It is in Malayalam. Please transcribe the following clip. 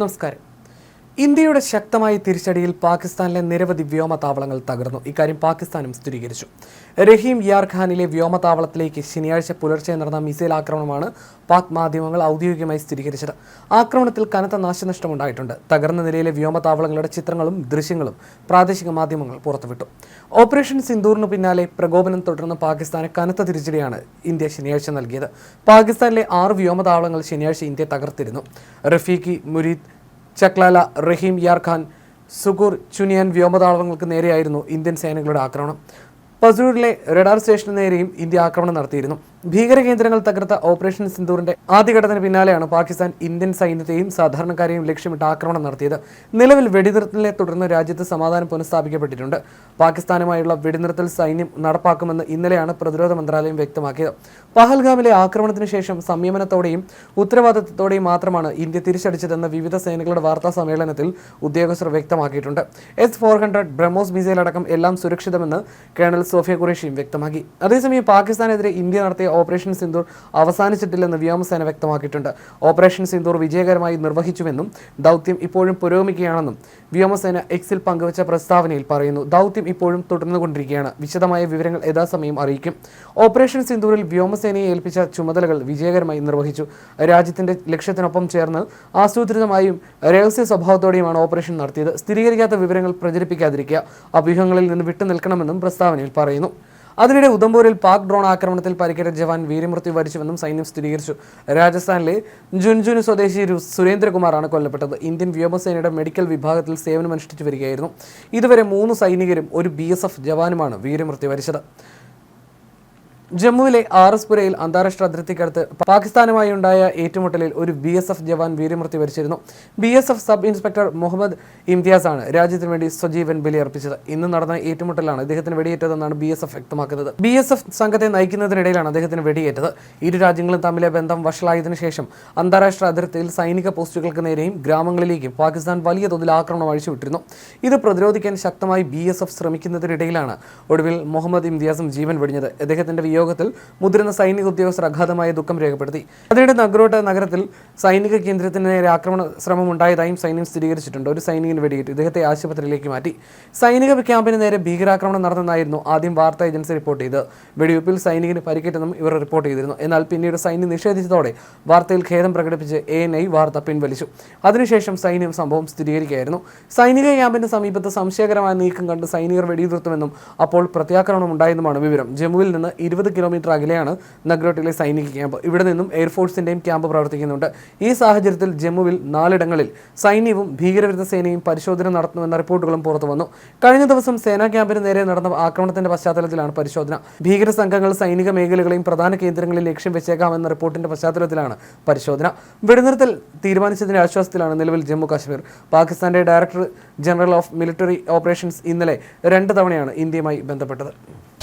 നമസ്കാരം. ഇന്ത്യയുടെ ശക്തമായ തിരിച്ചടിയിൽ പാകിസ്ഥാനിലെ നിരവധി വ്യോമതാവളങ്ങൾ തകർന്നു. ഇക്കാര്യം പാകിസ്ഥാനും സ്ഥിരീകരിച്ചു. റഹീം യാർ ഖാനിലെ വ്യോമതാവളത്തിലേക്ക് ശനിയാഴ്ച പുലർച്ചെ നടന്ന മിസൈൽ ആക്രമണമാണ് പാക് മാധ്യമങ്ങൾ ഔദ്യോഗികമായി സ്ഥിരീകരിച്ചത്. ആക്രമണത്തിൽ കനത്ത നാശനഷ്ടമുണ്ടായിട്ടുണ്ട്. തകർന്ന നിലയിലെ വ്യോമതാവളങ്ങളുടെ ചിത്രങ്ങളും ദൃശ്യങ്ങളും പ്രാദേശിക മാധ്യമങ്ങൾ പുറത്തുവിട്ടു. ഓപ്പറേഷൻ സിന്ദൂറിന് പിന്നാലെ പ്രകോപനം തുടർന്ന് പാകിസ്ഥാന് കനത്ത തിരിച്ചടിയാണ് ഇന്ത്യ ശനിയാഴ്ച നൽകിയത്. പാകിസ്ഥാനിലെ ആറ് വ്യോമതാവളങ്ങൾ ശനിയാഴ്ച ഇന്ത്യ തകർത്തിരുന്നു. റഫീഖി മുരീദ് ചക്ലാല റഹീം യാർ ഖാൻ സുഗൂർ ചുനിയൻ വ്യോമതാവളങ്ങൾക്ക് നേരെയായിരുന്നു ഇന്ത്യൻ സേനകളുടെ ആക്രമണം. പസൂരിലെ റഡാർ സ്റ്റേഷന് നേരെയും ഇന്ത്യ ആക്രമണം നടത്തിയിരുന്നു. ഭീകര കേന്ദ്രങ്ങൾ തകർത്ത ഓപ്പറേഷൻ സിന്ദൂറിന്റെ ആദ്യഘട്ടത്തിന് പിന്നാലെയാണ് പാകിസ്ഥാൻ ഇന്ത്യൻ സൈന്യത്തെയും സാധാരണക്കാരെയും ലക്ഷ്യമിട്ട് ആക്രമണം നടത്തിയത്. നിലവിൽ വെടിനിർത്തലിനെ തുടർന്ന് രാജ്യത്ത് സമാധാനം പുനഃസ്ഥാപിക്കപ്പെട്ടിട്ടുണ്ട്. പാകിസ്ഥാനുമായുള്ള വെടിനിർത്തൽ സൈന്യം നടപ്പാക്കുമെന്ന് ഇന്നലെയാണ് പ്രതിരോധ മന്ത്രാലയം വ്യക്തമാക്കിയത്. പഹൽഗാമിലെ ആക്രമണത്തിന് ശേഷം സംയമനത്തോടെയും ഉത്തരവാദിത്തത്തോടെയും മാത്രമാണ് ഇന്ത്യ തിരിച്ചടിച്ചതെന്ന് വിവിധ സേനകളുടെ വാർത്താ സമ്മേളനത്തിൽ ഉദ്യോഗസ്ഥർ വ്യക്തമാക്കിയിട്ടുണ്ട്. S four hundred BrahMos missile അടക്കം എല്ലാം സുരക്ഷിതമെന്ന് കേണൽ സോഫിയ കുറേഷിയും വ്യക്തമാക്കി. അതേസമയം പാകിസ്ഥാനെതിരെ ഇന്ത്യ നടത്തിയ ഓപ്പറേഷൻ സിന്ദൂർ അവസാനിച്ചിട്ടില്ലെന്ന് വ്യോമസേന വ്യക്തമാക്കിയിട്ടുണ്ട്. ഓപ്പറേഷൻ സിന്ദൂർ വിജയകരമായി നിർവഹിച്ചുവെന്നും ദൗത്യം ഇപ്പോഴും പുരോഗമിക്കുകയാണെന്നും വ്യോമസേന എക്സിൽ പങ്കുവച്ച പ്രസ്താവനയിൽ പറയുന്നു. ദൗത്യം ഇപ്പോഴും തുടർന്നുകൊണ്ടിരിക്കുകയാണ്. വിശദമായ വിവരങ്ങൾ യഥാസമയം അറിയിക്കും. ഓപ്പറേഷൻ സിന്ധൂരിൽ വ്യോമസേനയെ ഏൽപ്പിച്ച ചുമതലകൾ വിജയകരമായി നിർവഹിച്ചു. രാജ്യത്തിന്റെ ലക്ഷ്യത്തിനൊപ്പം ചേർന്ന് ആസൂത്രിതമായും രഹസ്യ സ്വഭാവത്തോടെയുമാണ് ഓപ്പറേഷൻ നടത്തിയത്. സ്ഥിരീകരിക്കാത്ത വിവരങ്ങൾ പ്രചരിപ്പിക്കാതിരിക്കുക. അഭ്യൂഹങ്ങളിൽ നിന്ന് വിട്ടുനിൽക്കണമെന്നും പ്രസ്താവനയിൽ പറയുന്നു. അതിനിടെ ഉദംപൂരിൽ പാക് ഡ്രോൺ ആക്രമണത്തിൽ പരിക്കേറ്റ ജവാൻ വീരമൃത്യു വരിച്ചുവെന്നും സൈന്യം സ്ഥിരീകരിച്ചു. രാജസ്ഥാനിലെ ജുൻജുന് സ്വദേശി സുരേന്ദ്രകുമാറാണ് കൊല്ലപ്പെട്ടത്. ഇന്ത്യൻ വ്യോമസേനയുടെ മെഡിക്കൽ വിഭാഗത്തിൽ സേവനമനുഷ്ഠിച്ചു വരികയായിരുന്നു. ഇതുവരെ മൂന്ന് സൈനികരും ഒരു ബി ജവാനുമാണ് വീരമൃത്യു വരിച്ചത്. ജമ്മുവിലെ ആർ എസ് പുരയിൽ അന്താരാഷ്ട്ര അതിർത്തിക്കടുത്ത് പാകിസ്ഥാനുമായി ഉണ്ടായ ഏറ്റുമുട്ടലിൽ ഒരു ബി എസ് എഫ് ജവാൻ വീരമൃത്യു വരിച്ചിരുന്നു. B S F sub inspector Muhammad Imtiaz ആണ് രാജ്യത്തിന് വേണ്ടി സ്വജീവൻ ബലിയർപ്പിച്ചത്. ഇന്ന് നടന്ന ഏറ്റുമുട്ടലാണ് അദ്ദേഹത്തിന് വെടിയേറ്റതെന്നാണ് ബി എസ് എഫ് വ്യക്തമാക്കുന്നത്. ബി എസ് എഫ് സംഘത്തെ നയിക്കുന്നതിനിടയിലാണ് അദ്ദേഹത്തിന് വെടിയേറ്റത്. ഇരു രാജ്യങ്ങളും തമ്മിലെ ബന്ധം വഷളായതിനു ശേഷം അന്താരാഷ്ട്ര അതിർത്തിയിൽ സൈനിക പോസ്റ്റുകൾക്ക് നേരെയും ഗ്രാമങ്ങളിലേക്കും പാകിസ്ഥാൻ വലിയ തോതിൽ ആക്രമണം അഴിച്ചുവിട്ടിരുന്നു. ഇത് പ്രതിരോധിക്കാൻ ശക്തമായി ബി എസ് എഫ് ശ്രമിക്കുന്നതിനിടയിലാണ് ഒടുവിൽ മുഹമ്മദ് ഇംതിയാസും ജീവൻ വെടിഞ്ഞത്. അദ്ദേഹത്തിന്റെ വിയോഗത്തിൽ മുതിർന്ന സൈനിക ഉദ്യോഗസ്ഥർ അഗാധമായ ദുഃഖം രേഖപ്പെടുത്തി. അതിനിടെ നഗ്രോട്ട് നഗരത്തിൽ സൈനിക കേന്ദ്രത്തിന് നേരെ ആക്രമണ ശ്രമം ഉണ്ടായതായും സൈന്യം സ്ഥിരീകരിച്ചിട്ടുണ്ട്. ഒരു സൈനികന് വെടിയേറ്റ്. ഇദ്ദേഹത്തെ ആശുപത്രിയിലേക്ക് മാറ്റി. സൈനിക ക്യാമ്പിന് നേരെ ഭീകരാക്രമണം നടന്നെന്നായിരുന്നു ആദ്യം വാർത്താ ഏജൻസി റിപ്പോർട്ട് ചെയ്ത് വെടിവെപ്പിൽ സൈനികന് പരിക്കേറ്റെന്നും ഇവർ റിപ്പോർട്ട് ചെയ്തിരുന്നു. എന്നാൽ പിന്നീട് സൈന്യം നിഷേധിച്ചതോടെ വാർത്തയിൽ ഖേദം പ്രകടിപ്പിച്ച് എ എൻ ഐ വാർത്ത പിൻവലിച്ചു. അതിനുശേഷം സൈന്യം സംഭവം സ്ഥിരീകരിക്കുകയായിരുന്നു. സൈനിക ക്യാമ്പിന് സമീപത്ത് സംശയകരമായ നീക്കം കണ്ട് സൈനികർ വെടിയുതിർത്തുമെന്നും അപ്പോൾ പ്രത്യാക്രമണം ഉണ്ടായെന്നുമാണ് വിവരം. ജമ്മുവിൽ നിന്ന് ഇരുപത് കിലോമീറ്റർ അകലെയാണ് നഗ്രോട്ടിലെ സൈനിക ക്യാമ്പ്. ഇവിടെ നിന്നും എയർഫോഴ്സിന്റെയും ക്യാമ്പ് പ്രവർത്തിക്കുന്നുണ്ട്. ഈ സാഹചര്യത്തിൽ ജമ്മുവിൽ നാലിടങ്ങളിൽ സൈന്യവും ഭീകരവിരുദ്ധ സേനയും പരിശോധന നടത്തുന്നുവെന്ന റിപ്പോർട്ടുകളും പുറത്തു വന്നു. കഴിഞ്ഞ ദിവസം സേനാ ക്യാമ്പിന് നേരെ നടന്ന ആക്രമണത്തിന്റെ പശ്ചാത്തലത്തിലാണ് പരിശോധന. ഭീകര സംഘങ്ങൾ സൈനിക മേഖലകളെയും പ്രധാന കേന്ദ്രങ്ങളിൽ ലക്ഷ്യം വെച്ചേക്കാമെന്ന റിപ്പോർട്ടിന്റെ പശ്ചാത്തലത്തിലാണ് പരിശോധന. വെടിനിർത്തൽ തീരുമാനിച്ചതിന്റെ ആശ്വാസത്തിലാണ് നിലവിൽ ജമ്മു കാശ്മീർ. പാകിസ്ഥാന്റെ director general of military operations ഇന്നലെ രണ്ട് തവണയാണ് ഇന്ത്യയുമായി ബന്ധപ്പെട്ടത്.